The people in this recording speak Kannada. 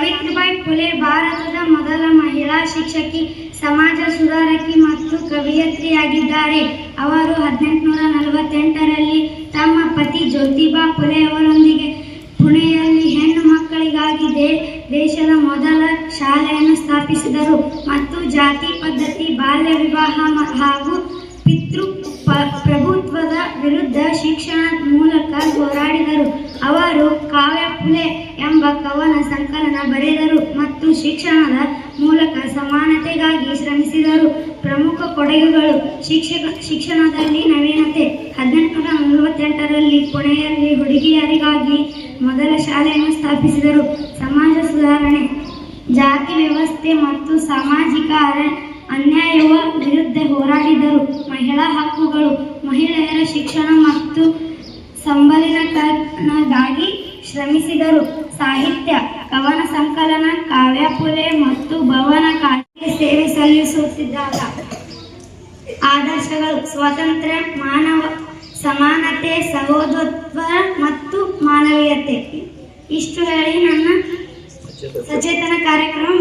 ಸಾವಿತ್ರಿಬಾಯಿ ಫುಲೆ ಭಾರತದ ಮೊದಲ ಮಹಿಳಾ ಶಿಕ್ಷಕಿ, ಸಮಾಜ ಸುಧಾರಕಿ ಮತ್ತು ಕವಿಯತ್ರಿಯಾಗಿದ್ದಾರೆ. ಅವರು ಹದಿನೆಂಟುನೂರ ನಲವತ್ತೆಂಟರಲ್ಲಿ ತಮ್ಮ ಪತಿ ಜ್ಯೋತಿಬಾ ಫುಲೆ ಅವರೊಂದಿಗೆ ಪುಣೆಯಲ್ಲಿ ಹೆಣ್ಣು ಮಕ್ಕಳಿಗಾಗಿ ದೇಶದ ಮೊದಲ ಶಾಲೆಯನ್ನು ಸ್ಥಾಪಿಸಿದರು ಮತ್ತು ಜಾತಿ ಪದ್ಧತಿ, ಬಾಲ್ಯ ವಿವಾಹ ಹಾಗೂ ಪಿತೃ ಪ್ರಭುತ್ವದ ವಿರುದ್ಧ ಶಿಕ್ಷಣ ಮೂಲಕ ಹೋರಾಡಿದರು. ಅವರು ಕಾವ್ಯ ಫುಲೆ ಎಂಬ ಕವನ ಸಂಕಲನ ಬರೆದರು ಮತ್ತು ಶಿಕ್ಷಣದ ಮೂಲಕ ಸಮಾನತೆಗಾಗಿ ಶ್ರಮಿಸಿದರು. ಪ್ರಮುಖ ಕೊಡುಗೆಗಳು ಶಿಕ್ಷಕ ಶಿಕ್ಷಣದಲ್ಲಿ ನವೀನತೆ. ಹದಿನೆಂಟುನೂರ ನಲವತ್ತೆಂಟರಲ್ಲಿ ಪುಣೆಯಲ್ಲಿ ಹುಡುಗಿಯರಿಗಾಗಿ ಮೊದಲ ಶಾಲೆಯನ್ನು ಸ್ಥಾಪಿಸಿದರು. ಸಮಾಜ ಸುಧಾರಣೆ, ಜಾತಿ ವ್ಯವಸ್ಥೆ ಮತ್ತು ಸಾಮಾಜಿಕ ಅನ್ಯಾಯವ ವಿರುದ್ಧ ಹೋರಾಡಿದರು. ಮಹಿಳಾ ಹಕ್ಕುಗಳು, ಮಹಿಳೆಯರ ಶಿಕ್ಷಣ ಮತ್ತು ಸಂಬಲಿನಕ್ಕಾಗಿ ಶ್ರಮಿಸಿದರು. ಸಾಹಿತ್ಯ ಕವನ ಸಂಕಲನ ಕಾವ್ಯ ಫುಲೆ ಮತ್ತು ಭವನ ಕಾಯ್ದೆ ಸೇವೆ ಸಲ್ಲಿಸುತ್ತಿದ್ದಾಗ ಆದರ್ಶಗಳು, ಸ್ವಾತಂತ್ರ್ಯ, ಮಾನವ ಸಮಾನತೆ ಸಹೋದತ್ವ ಮತ್ತು ಮಾನವೀಯತೆ. ಇಷ್ಟು ಹೇಳಿ ನನ್ನ ಸಚೇತನ ಕಾರ್ಯಕ್ರಮ